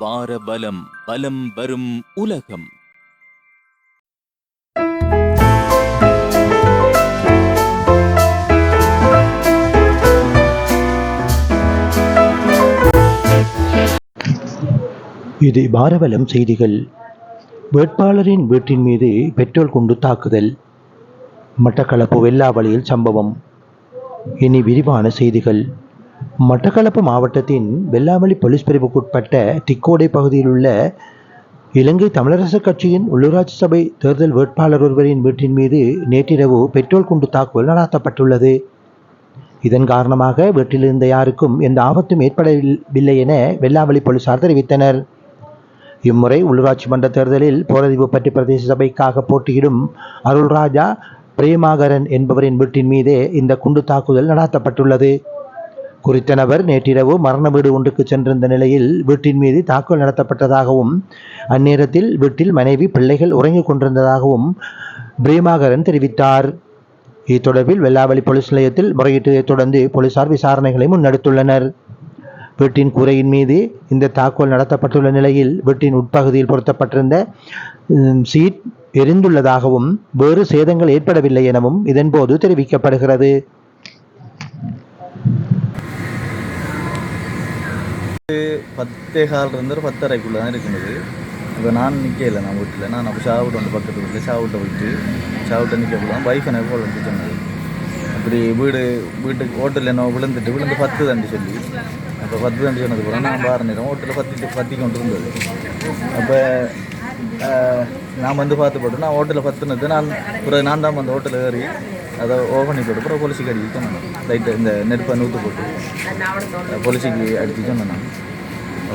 வார பலம் பலம் வரும் உலகம். இது பாரபலம் செய்திகள். வேட்பாளரின் வீட்டின் மீது பெட்ரோல் கொண்டு தாக்குதல். மட்டக்களப்பு வெள்ளாவளியில் சம்பவம். இனி விரிவான செய்திகள். மட்டக்களப்பு மாவட்டத்தின் வெள்ளாவளி போலீஸ் பிரிவுக்குட்பட்ட திக்கோடை பகுதியில் உள்ள இலங்கை தமிழரசுக் கட்சியின் உள்ளூராட்சி சபை தேர்தல் வேட்பாளர் ஒருவரின் வீட்டின் மீது நேற்றிரவு பெட்ரோல் குண்டு தாக்குதல் நடாத்தப்பட்டுள்ளது. இதன் காரணமாக வீட்டில் இருந்த யாருக்கும் எந்த ஆபத்தும் ஏற்படவில்லை என வெள்ளாவளி போலீசார் தெரிவித்தனர். இம்முறை உள்ளூராட்சி மன்ற தேர்தலில் போரதிவுப்பட்டி பிரதேச சபைக்காக போட்டியிடும் அருள்ராஜா பிரேமாகரன் என்பவரின் வீட்டின் மீதே இந்த குண்டு தாக்குதல் நடாத்தப்பட்டுள்ளது. குறித்த நபர் நேற்றிரவு மரண வீடு ஒன்றுக்கு சென்றிருந்த நிலையில் வீட்டின் மீது தாக்குதல் நடத்தப்பட்டதாகவும் அந்நேரத்தில் வீட்டில் மனைவி பிள்ளைகள் உறங்கிக் கொண்டிருந்ததாகவும் பிரேமாகரன் தெரிவித்தார். இது தொடர்பில் வெள்ளாவளி போலீஸ் நிலையத்தில் முறையீட்டைத் தொடர்ந்து போலீசார் விசாரணைகளை முன்னெடுத்துள்ளனர். வீட்டின் கூரையின் மீது இந்த தாக்குதல் நடத்தப்பட்டுள்ள நிலையில் வீட்டின் உட்பகுதியில் பொருத்தப்பட்டிருந்த சீட் எரிந்துள்ளதாகவும் வேறு சேதங்கள் ஏற்படவில்லை எனவும் இதன்போது தெரிவிக்கப்படுகிறது. பத்தே கால் இருந்து ஒரு பத்தரைக்குள்ளே தான் இருக்கிறது இப்போ நான் நிற்கல நான் வீட்டில். நான் அப்போ ஷாவுட் வந்து பக்கத்து வீட்டில் ஷாவுட்டை போயிட்டு ஷாவுட்டை நிற்க தான் பைக் எனக்கு போல் வந்து சொன்னது அப்படி வீடு வீட்டுக்கு ஹோட்டலில் என்ன விழுந்துட்டு விழுந்து பத்து தண்டி சொல்லி. அப்போ பத்து தண்டி சொன்னதுக்கப்புறம் நான் பாரு நேரம் ஹோட்டலில் பத்தி பத்தி கொண்டு இருந்தது அப்போ நான் வந்து பார்த்து போட்டு நான் ஹோட்டலில் பத்துனது நான் பிறகு நான் தான் அந்த ஹோட்டலில் ஏறி அதை ஓப்பன் பண்ணி போட்டு அப்புறம் பொலிசிக்கு அடிச்சு சொன்னேன் லைட்டு இந்த நெருப்பை நூற்று போட்டு. பொலிசிக்கு அடிச்சு சொன்னேன் நான்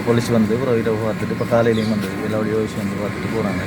பொலிசி வந்து அப்புறம் இதை பார்த்துட்டு இப்போ காலையிலையும் வந்து எல்லாருடைய விஷயம் வந்து பார்த்துட்டு போகிறாங்க